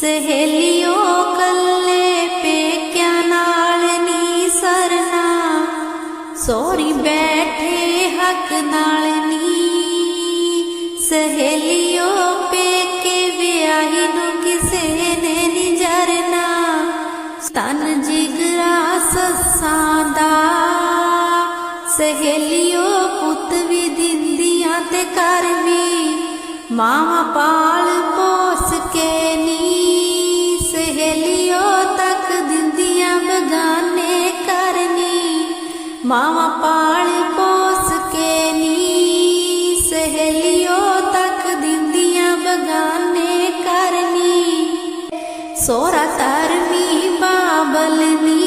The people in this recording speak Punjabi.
ਸਹੇਲਿਓ, ਕੱਲੇ ਪੇਕਿਆਂ ਨਾਲ ਨੀ ਸਰਨਾ। ਸੋਰੀ ਬੈਠੇ ਹੱਕ ਨਾਲ ਨੀ। ਸਹੇਲਿਓ, ਪੇਕੇ ਵਿਆਹੀ ਨੂੰ ਕਿਸੇ ਨੇ ਨੀ ਜਰਨਾ। ਤਨ ਜਿਗਰਾ ਸੱਸਾਂ ਦਾ। ਸਹੇਲਿਓ, ਪੁੱਤ ਵੀ ਦਿੰਦੀਆਂ ਤੇ ਕਰ ਵੀ। ਮਾਂ ਪਾਲ ਪੋਸ ਕੇ ਮਾਵਾਂ ਪਾਲ ਪੋਸ ਕੇ ਨੀ ਸਹੇਲਿਓ ਤੱਕ ਦਿੰਦੀਆਂ ਬਗਾਨੇ ਕਰਨੀ। ਸੋਰਾ ਧਰਮੀ ਬਾਬਲਨੀ